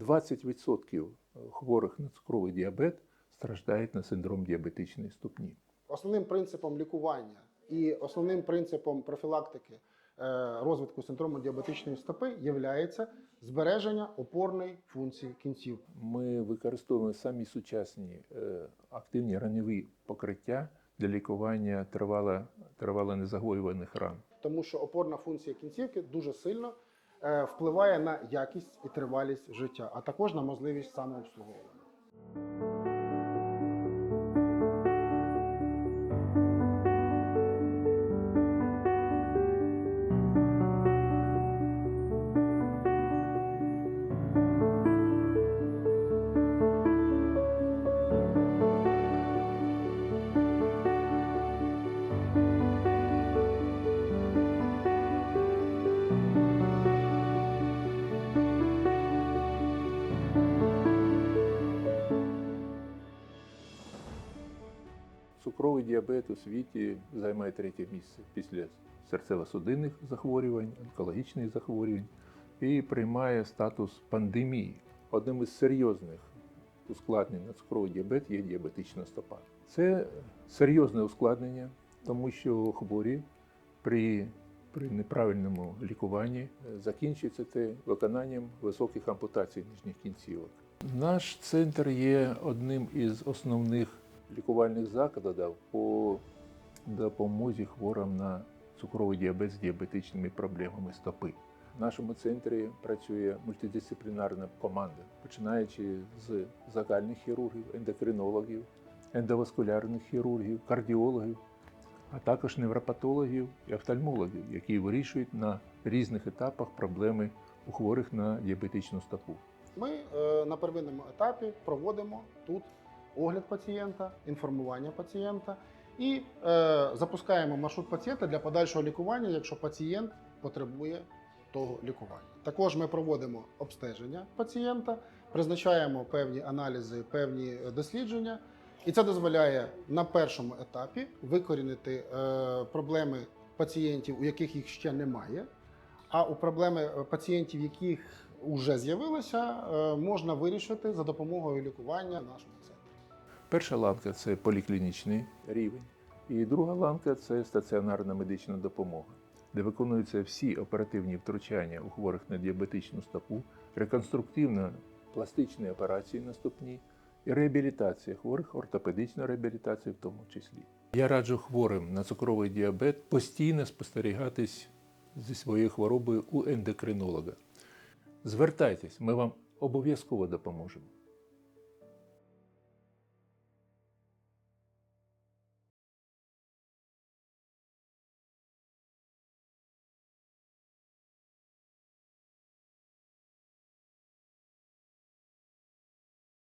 20% хворих на цукровий діабет страждають на синдром діабетичної ступні. Основним принципом лікування і основним принципом профілактики е, розвитку синдрому діабетичної стопи є збереження опорної функції кінців. Ми використовуємо самі сучасні е, активні раневі покриття для лікування тривало, тривало незагоюваних ран. тому що опорна функція кінцівки дуже сильно е, впливає на якість і тривалість життя, а також на можливість самообслуговування. Цукровий діабет у світі займає третє місце після серцево-судинних захворювань, онкологічних захворювань і приймає статус пандемії. Одним із серйозних ускладнень на цукровий діабет є діабетична стопа. Це серйозне ускладнення, тому що хворі при, при неправильному лікуванні е, закінчується це виконанням високих ампутацій нижніх кінцівок. Наш центр є одним із основних лікувальних закладів по допомозі хворим на цукровий діабет з діабетичними проблемами стопи. В нашому центрі працює мультидисциплінарна команда, починаючи з загальних хірургів, ендокринологів, ендоваскулярних хірургів, кардіологів, а також невропатологів і офтальмологів, які вирішують на різних етапах проблеми у хворих на діабетичну стопу. Ми е, на первинному етапі проводимо тут огляд пацієнта, інформування пацієнта і е, запускаємо маршрут пацієнта для подальшого лікування, якщо пацієнт потребує того лікування. Також ми проводимо обстеження пацієнта, призначаємо певні аналізи, певні е, дослідження, і це дозволяє на першому етапі викорінити е, проблеми пацієнтів, у яких їх ще немає. А у проблеми е, пацієнтів, яких вже з'явилося, е, можна вирішити за допомогою лікування в нашому центрі. Перша ланка це поліклінічний рівень, і друга ланка це стаціонарна медична допомога, де виконуються всі оперативні втручання у хворих на діабетичну стопу, реконструктивно-пластичні операції на ступні і реабілітація хворих, ортопедична реабілітація в тому числі. Я раджу хворим на цукровий діабет постійно спостерігатись зі своєю хворобою у ендокринолога. Звертайтесь, ми вам обов'язково допоможемо.